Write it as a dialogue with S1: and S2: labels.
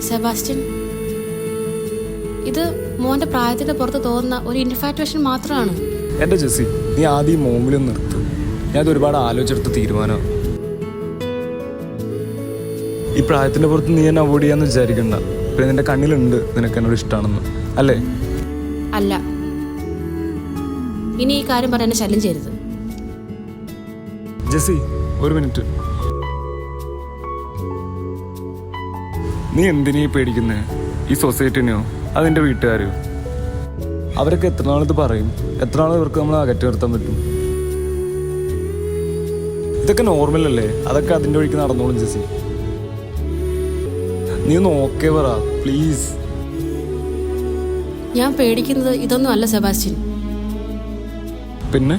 S1: Sebastian ഇത് മോന്റെ പ്രായത്തിന്റെ പുറത്ത് തോന്നുന്ന ഒരു ഇൻഫാറ്റുവേഷൻ മാത്രമാണ്.
S2: എന്റെ ജെസ്സി നീ ആദ്യം മോമിലും നിർത്തു. ഞാൻ ഇത് ഒരുപാട് ആലോചിച്ചെടുത്ത തീരുമാനം. ഈ പ്രായത്തിന്റെ പുറത്ത് നീ എന്നെ അവോയ്ഡ് ചെയ്യാന്ന് വിചാരിക്കണ്ട. പിന്നെ നിന്റെ കണ്ണിലുണ്ട് നിനക്ക് എന്നോട് ഇഷ്ടമാണെന്ന് അല്ലേ?
S1: അല്ല. ഇനി ഈ കാര്യം പറയാൻ ശല്യം ചെയ്യരുത്.
S2: ജെസ്സി ഒരു മിനിറ്റ്. നീ എന്തിനീ പേടിക്കുന്നേ? ഈ സൊസൈറ്റിനെയോ? അതിന്റെ വീട്ടുകാരെയോ? അവരൊക്കെ എത്ര നാളിത് പറയും? എത്ര നാൾ ഇവർക്ക് നമ്മൾ അകറ്റി നിർത്താൻ പറ്റും? ഇതൊക്കെ നോർമൽ അല്ലേ? അതൊക്കെ അതിന്റെ വഴിക്ക് നടന്നോളും ചേച്ചി നീ ഒന്ന് ഓക്കെ പറ പ്ലീസ്
S1: ഞാൻ പേടിക്കുന്നത് ഇതൊന്നും അല്ല സെബാസ്റ്റ്യൻ.
S2: പിന്നെ?